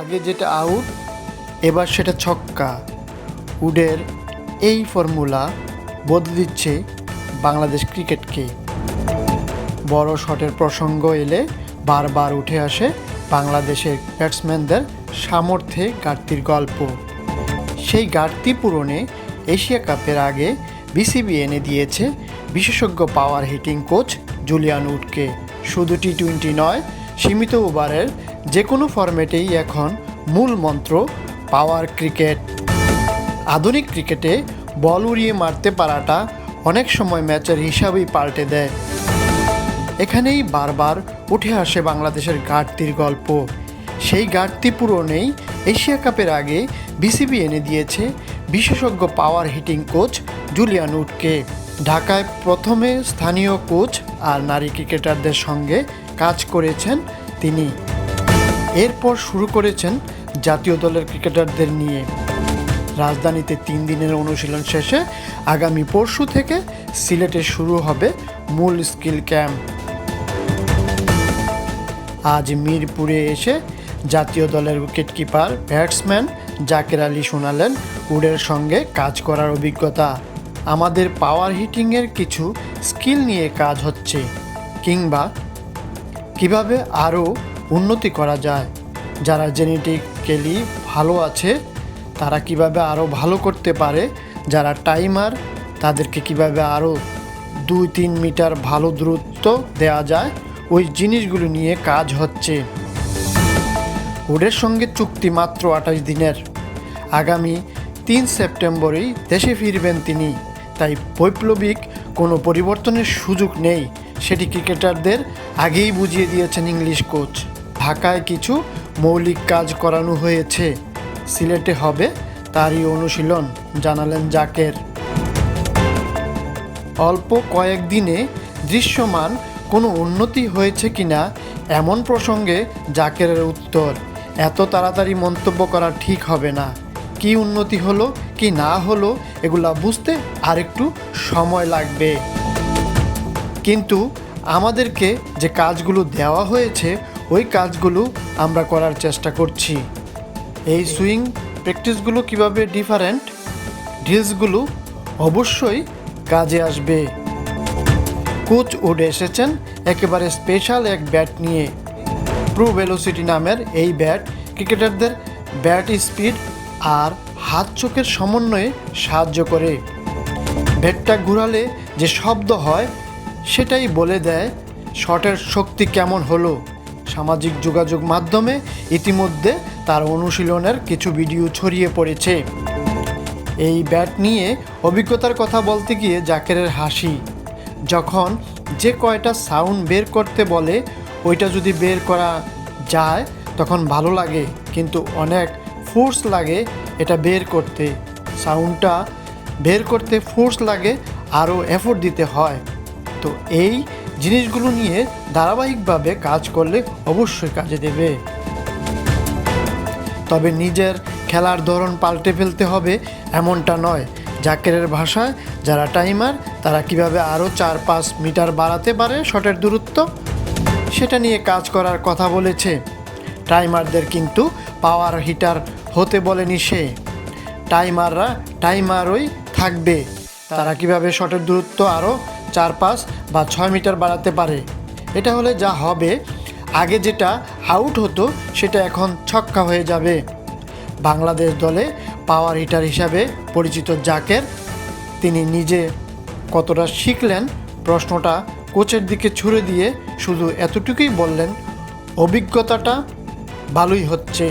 আগে যেটা আউট, এবার সেটা ছক্কা। উডের এই ফর্মুলা বদলে দিচ্ছে বাংলাদেশ ক্রিকেটকে। বড় শটের প্রসঙ্গ এলে বারবার উঠে আসে বাংলাদেশের ব্যাটসম্যানদের সামর্থ্যে ঘাটতির গল্প। সেই ঘাটতি পূরণে এশিয়া কাপের আগে বিসিবি এনে দিয়েছে বিশেষজ্ঞ পাওয়ার হিটিং কোচ জুলিয়ান উডকে। শুধু টি টোয়েন্টি নয়, সীমিত ওভারের যে কোনো ফরম্যাটেই এখন মূল মন্ত্র পাওয়ার ক্রিকেট আধুনিক ক্রিকেটে বল উড়িয়ে মারতে পারাটা অনেক সময় ম্যাচের হিসাবেই পাল্টে দেয়। এখানেই বারবার উঠে আসে বাংলাদেশের ঘাটতির গল্প। সেই ঘাটতি পূরণেই এশিয়া কাপের আগে বিসিবি এনে দিয়েছে বিশেষজ্ঞ পাওয়ার হিটিং কোচ জুলিয়ান উডকে ঢাকায় প্রথমে স্থানীয় কোচ আর নারী ক্রিকেটারদের সঙ্গে কাজ করেছেন তিনি। এরপর শুরু করেছেন জাতীয় দলের ক্রিকেটারদের নিয়ে। রাজধানীতে তিন দিনের অনুশীলন শেষে আগামী পরশু থেকে সিলেটে শুরু হবে মূল স্কিল ক্যাম্প। আজ মিরপুরে এসে জাতীয় দলের উইকেটকিপার, ব্যাটসম্যান জাকের আলী শোনালেন উডের সঙ্গে কাজ করার অভিজ্ঞতা। আমাদের পাওয়ার হিটিংয়ের কিছু স্কিল নিয়ে কাজ হচ্ছে, কিংবা কীভাবে আরও উন্নতি করা যায়। যারা জেনেটিক্যালি ভালো আছে, তারা কীভাবে আরও ভালো করতে পারে, যারা টাইমার, তাদেরকে কীভাবে আরও দুই তিন মিটার ভালো দূরত্ব দেওয়া যায়, ওই জিনিসগুলো নিয়ে কাজ হচ্ছে। উডের সঙ্গে চুক্তি মাত্র আঠাশ দিনের। আগামী তিন সেপ্টেম্বরেই দেশে ফিরবেন তিনি। তাই বৈপ্লবিক কোনো পরিবর্তনের সুযোগ নেই, সেটি ক্রিকেটারদের আগেই বুঝিয়ে দিয়েছেন ইংলিশ কোচ। ঢাকায় কিছু মৌলিক কাজ করানো হয়েছে। সিলেটে হবে তারই অনুশীলন, জানালেন জাকের। অল্প কয়েকদিনে দৃশ্যমান কোনো উন্নতি হয়েছে কিনা এমন প্রসঙ্গে জাকেরের উত্তর, এত তাড়াতাড়ি মন্তব্য করা ঠিক হবে না। কি উন্নতি হলো, কি না হলো, এগুলা বুঝতে আরেকটু সময় লাগবে। কিন্তু আমাদেরকে যে কাজগুলো দেওয়া হয়েছে ওই কাজগুলো আমরা করার চেষ্টা করছি। এই সুইং প্র্যাকটিসগুলো কীভাবে ডিফারেন্ট, ড্রিলসগুলো অবশ্যই কাজে আসবে। কোচ উড এসেছেন, একেবারে স্পেশাল এক ব্যাট নিয়ে। প্রো ভেলোসিটি নামের এই ব্যাট ক্রিকেটারদের ব্যাট স্পিড আর হাত চোখের সমন্বয়ে সাহায্য করে। ব্যাটটা ঘুরালে যে শব্দ হয়, সেটাই বলে দেয়, শটের শক্তি কেমন হলো। সামাজিক যোগাযোগ মাধ্যমে ইতিমধ্যে তার অনুশীলনের কিছু ভিডিও ছড়িয়ে পড়েছে। এই ব্যাট নিয়ে অভিজ্ঞতার কথা বলতে গিয়ে জাকেরের হাসি। যখন যে কয়টা সাউন্ড বের করতে বলে, ওইটা যদি বের করা যায়, তখন ভালো লাগে, কিন্তু অনেক ফোর্স লাগে এটা বের করতে। সাউন্ডটা বের করতে ফোর্স লাগে, আরও এফোর্ট দিতে হয়। তো এই জিনিসগুলো নিয়ে ধারাবাহিকভাবে কাজ করলে অবশ্যই কাজে দেবে। তবে নিজের খেলার ধরন পাল্টে ফেলতে হবে এমনটা নয়। জাকেরের ভাষায়, যারা টাইমার, তারা কীভাবে আরও চার পাঁচ মিটার বাড়াতে পারে শটের দূরত্ব? সেটা নিয়ে কাজ করার কথা বলেছে। টাইমারদের কিন্তু পাওয়ার হিটার হতে বলেনি সে। টাইমাররা টাইমারই থাকবে। তারা কীভাবে শটের দূরত্ব আরও চার পাঁচ বা ছয় মিটার বাড়াতে পারে। এটা হলে যা হবে, আগে যেটা আউট হতো, সেটা এখন ছক্কা হয়ে যাবে। বাংলাদেশ দলে পাওয়ার হিটার হিসাবে পরিচিত জাকের, তিনি নিজে কতটা শিখলেন, প্রশ্নটা কোচের দিকে ছুড়ে দিয়ে শুধু এতটুকুই বললেন, অভিজ্ঞতাটা ভালোই হচ্ছে।